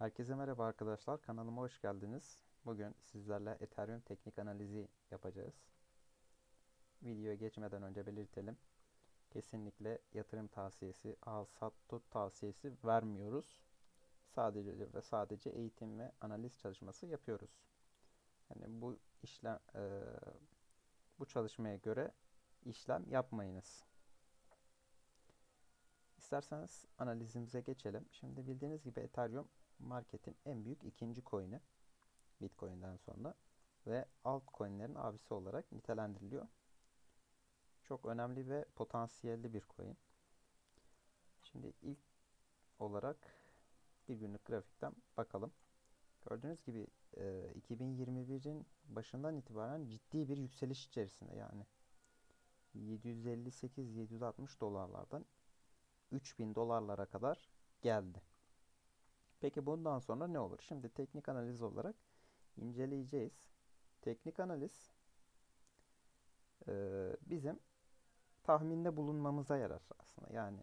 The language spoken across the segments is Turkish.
Herkese merhaba arkadaşlar. Kanalıma hoş geldiniz. Bugün sizlerle Ethereum teknik analizi yapacağız. Videoya geçmeden önce belirtelim. Kesinlikle yatırım tavsiyesi, al sat tut tavsiyesi vermiyoruz. Sadece ve sadece eğitim ve analiz çalışması yapıyoruz. Yani bu işlem eee, bu çalışmaya göre işlem yapmayınız. İsterseniz analizimize geçelim. Şimdi bildiğiniz gibi Ethereum marketin en büyük ikinci coin'i Bitcoin'den sonra ve altcoin'lerin abisi olarak nitelendiriliyor. Çok önemli ve potansiyelli bir coin. Şimdi ilk olarak bir günlük grafikten bakalım. Gördüğünüz gibi e, 2021'in başından itibaren ciddi bir yükseliş içerisinde yani 758-760 dolarlardan 3000 dolarlara kadar geldi. Peki bundan sonra ne olur? Şimdi teknik analiz olarak inceleyeceğiz. Teknik analiz e, bizim tahminde bulunmamıza yarar aslında. Yani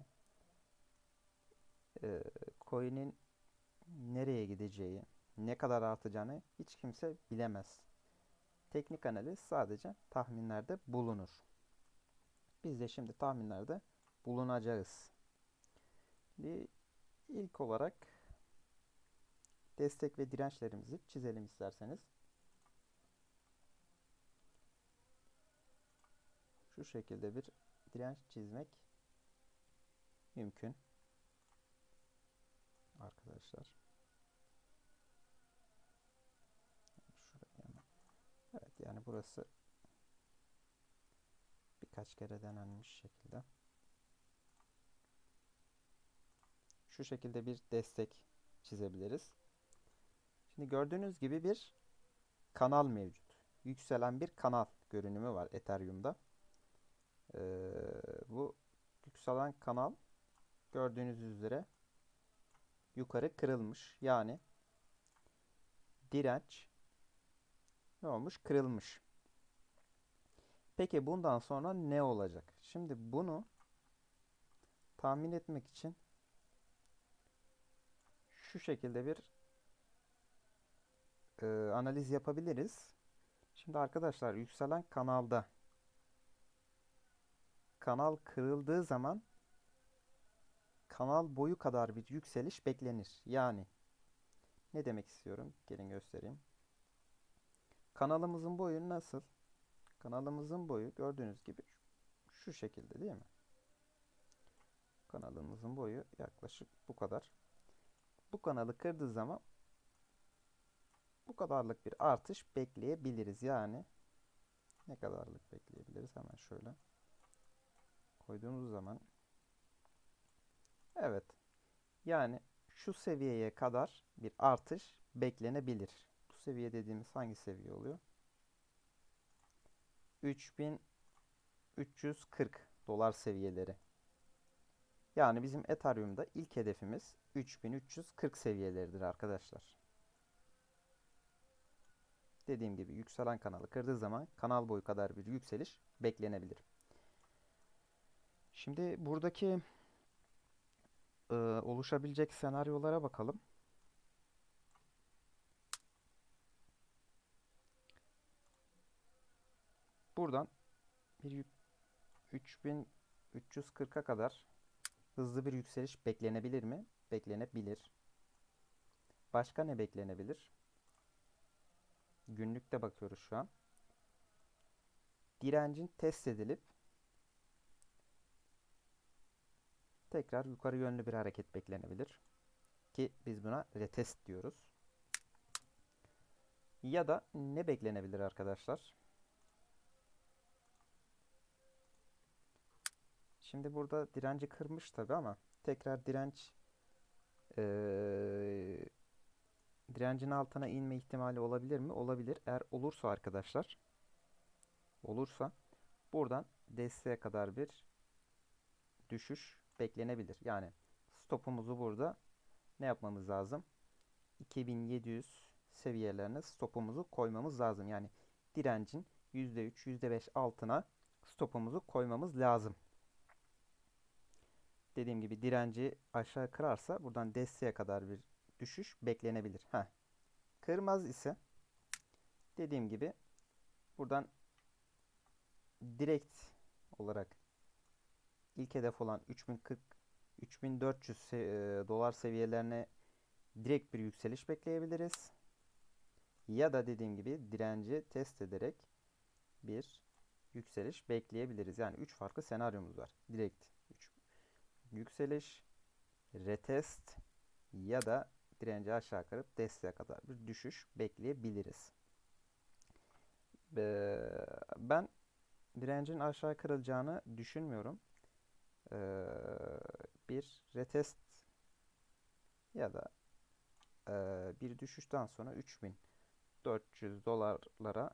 e, coin'in nereye gideceği, ne kadar artacağını hiç kimse bilemez. Teknik analiz sadece tahminlerde bulunur. Biz de şimdi tahminlerde bulunacağız. Şimdi ilk olarak destek ve dirençlerimizi çizelim isterseniz. Şu şekilde bir direnç çizmek mümkün. Arkadaşlar. Evet yani burası birkaç kere denenmiş şekilde. Şu şekilde bir destek çizebiliriz. Şimdi gördüğünüz gibi bir kanal mevcut. Yükselen bir kanal görünümü var Ethereum'da. Ee, bu yükselen kanal gördüğünüz üzere yukarı kırılmış. Yani direnç ne olmuş? Kırılmış. Peki bundan sonra ne olacak? Şimdi bunu tahmin etmek için şu şekilde bir e, analiz yapabiliriz. Şimdi arkadaşlar yükselen kanalda kanal kırıldığı zaman kanal boyu kadar bir yükseliş beklenir. Yani ne demek istiyorum? Gelin göstereyim. Kanalımızın boyu nasıl? Kanalımızın boyu gördüğünüz gibi şu şekilde değil mi? Kanalımızın boyu yaklaşık bu kadar. Bu kanalı kırdığı zaman bu kadarlık bir artış bekleyebiliriz. Yani ne kadarlık bekleyebiliriz? Hemen şöyle koyduğumuz zaman evet yani şu seviyeye kadar bir artış beklenebilir. Bu seviye dediğimiz hangi seviye oluyor? 3340 dolar seviyeleri. Yani bizim Ethereum'da ilk hedefimiz 3340 seviyeleridir arkadaşlar. Dediğim gibi yükselen kanalı kırdığı zaman kanal boyu kadar bir yükseliş beklenebilir. Şimdi buradaki e, oluşabilecek senaryolara bakalım. Buradan bir 3340'a kadar hızlı bir yükseliş beklenebilir mi? Beklenebilir. Başka ne beklenebilir? Günlükte bakıyoruz şu an. Direncin test edilip tekrar yukarı yönlü bir hareket beklenebilir. Ki biz buna retest diyoruz. Ya da ne beklenebilir arkadaşlar? Şimdi burada direnci kırmış tabi ama tekrar direnç ee, direncin altına inme ihtimali olabilir mi? Olabilir. Eğer olursa arkadaşlar olursa buradan desteğe kadar bir düşüş beklenebilir. Yani stopumuzu burada ne yapmamız lazım? 2700 seviyelerine stopumuzu koymamız lazım. Yani direncin %3, %5 altına stopumuzu koymamız lazım. Dediğim gibi direnci aşağı kırarsa buradan desteğe kadar bir düşüş beklenebilir. Heh. Kırmaz ise dediğim gibi buradan direkt olarak ilk hedef olan 3040 3400 se e, dolar seviyelerine direkt bir yükseliş bekleyebiliriz. Ya da dediğim gibi direnci test ederek bir yükseliş bekleyebiliriz. Yani 3 farklı senaryomuz var. Direkt 3 yükseliş, retest ya da direnci aşağı kırıp desteğe kadar bir düşüş bekleyebiliriz. Ben direncin aşağı kırılacağını düşünmüyorum. Bir retest ya da bir düşüşten sonra 3400 dolarlara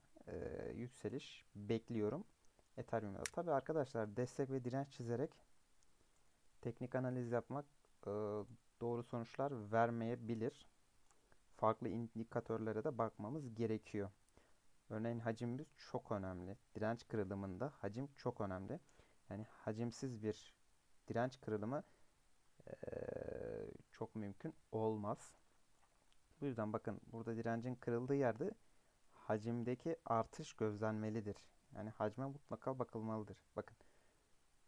yükseliş bekliyorum. Ethereum'da. Tabi arkadaşlar destek ve direnç çizerek teknik analiz yapmak doğru sonuçlar vermeyebilir. Farklı indikatörlere de bakmamız gerekiyor. Örneğin hacimimiz çok önemli. Direnç kırılımında hacim çok önemli. Yani hacimsiz bir direnç kırılımı ee, çok mümkün olmaz. Bu yüzden bakın burada direncin kırıldığı yerde hacimdeki artış gözlenmelidir. Yani hacme mutlaka bakılmalıdır. Bakın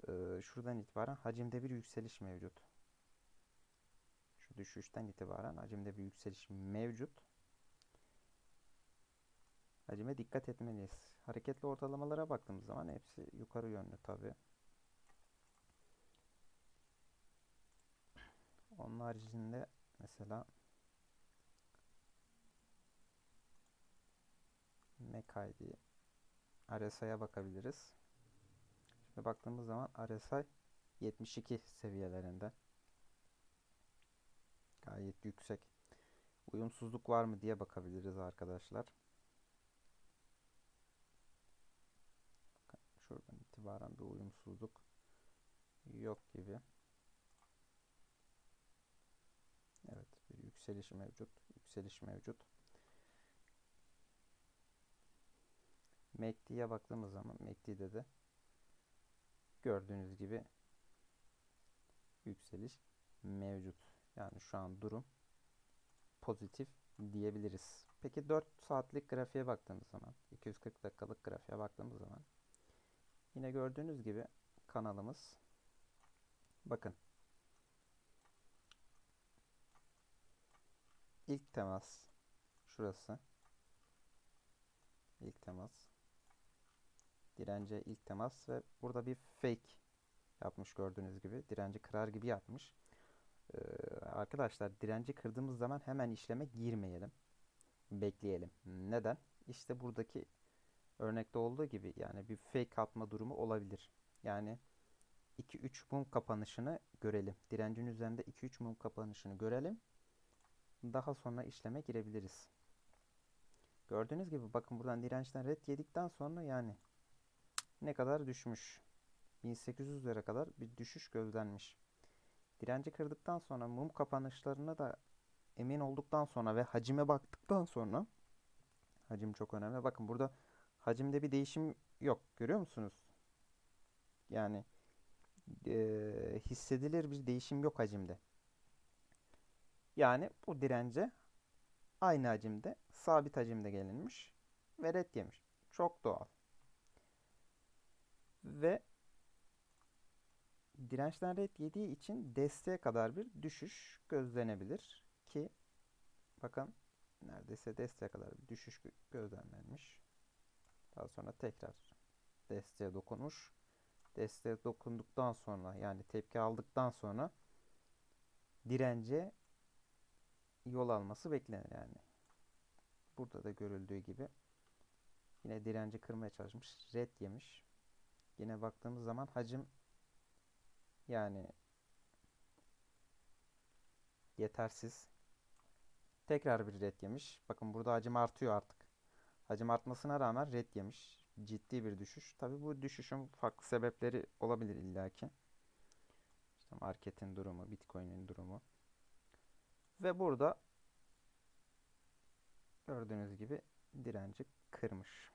e, şuradan itibaren hacimde bir yükseliş mevcut. Düşüşten itibaren hacimde bir yükseliş mevcut. Hacime dikkat etmeliyiz. Hareketli ortalamalara baktığımız zaman hepsi yukarı yönlü tabi. Onun haricinde mesela MACD RSI'ye bakabiliriz. Şimdi baktığımız zaman RSI 72 seviyelerinde. Gayet yüksek. Uyumsuzluk var mı diye bakabiliriz arkadaşlar. Şuradan itibaren bir uyumsuzluk yok gibi. Evet bir yükseliş mevcut. Yükseliş mevcut. MACD'ye baktığımız zaman MACD'de de gördüğünüz gibi yükseliş mevcut. Yani şu an durum pozitif diyebiliriz. Peki 4 saatlik grafiğe baktığımız zaman 240 dakikalık grafiğe baktığımız zaman yine gördüğünüz gibi kanalımız bakın ilk temas şurası ilk temas dirence ilk temas ve burada bir fake yapmış gördüğünüz gibi. Direnci kırar gibi yapmış. Ee, arkadaşlar direnci kırdığımız zaman hemen işleme girmeyelim. Bekleyelim. Neden? İşte buradaki örnekte olduğu gibi yani bir fake atma durumu olabilir. Yani 2-3 mum kapanışını görelim. Direncin üzerinde 2-3 mum kapanışını görelim. Daha sonra işleme girebiliriz. Gördüğünüz gibi bakın buradan dirençten red yedikten sonra yani ne kadar düşmüş? 1800'lere kadar bir düşüş gözlenmiş. Direnci kırdıktan sonra mum kapanışlarına da emin olduktan sonra ve hacime baktıktan sonra hacim çok önemli. Bakın burada hacimde bir değişim yok. Görüyor musunuz? Yani e, hissedilir bir değişim yok hacimde. Yani bu dirence aynı hacimde, sabit hacimde gelinmiş ve red yemiş. Çok doğal. Ve dirençten red yediği için desteğe kadar bir düşüş gözlenebilir ki bakın neredeyse desteğe kadar bir düşüş gözlenmemiş. Daha sonra tekrar desteğe dokunmuş. Desteğe dokunduktan sonra yani tepki aldıktan sonra dirence yol alması beklenir yani. Burada da görüldüğü gibi yine direnci kırmaya çalışmış. Red yemiş. Yine baktığımız zaman hacim yani yetersiz. Tekrar bir red yemiş. Bakın burada hacim artıyor artık. Hacim artmasına rağmen red yemiş. Ciddi bir düşüş. Tabi bu düşüşün farklı sebepleri olabilir illaki. İşte marketin durumu, bitcoin'in durumu. Ve burada gördüğünüz gibi direnci kırmış.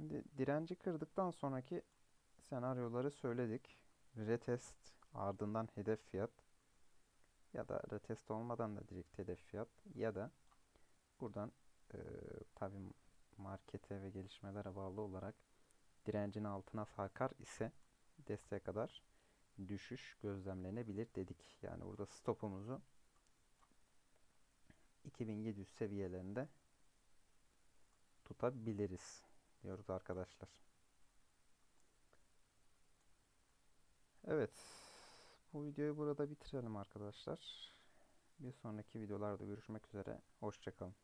Şimdi direnci kırdıktan sonraki senaryoları söyledik. Retest ardından hedef fiyat ya da retest olmadan da direkt hedef fiyat ya da buradan e, tabi markete ve gelişmelere bağlı olarak direncin altına sarkar ise desteğe kadar düşüş gözlemlenebilir dedik. Yani burada stopumuzu 2700 seviyelerinde tutabiliriz diyoruz arkadaşlar. Evet. Bu videoyu burada bitirelim arkadaşlar. Bir sonraki videolarda görüşmek üzere. Hoşçakalın.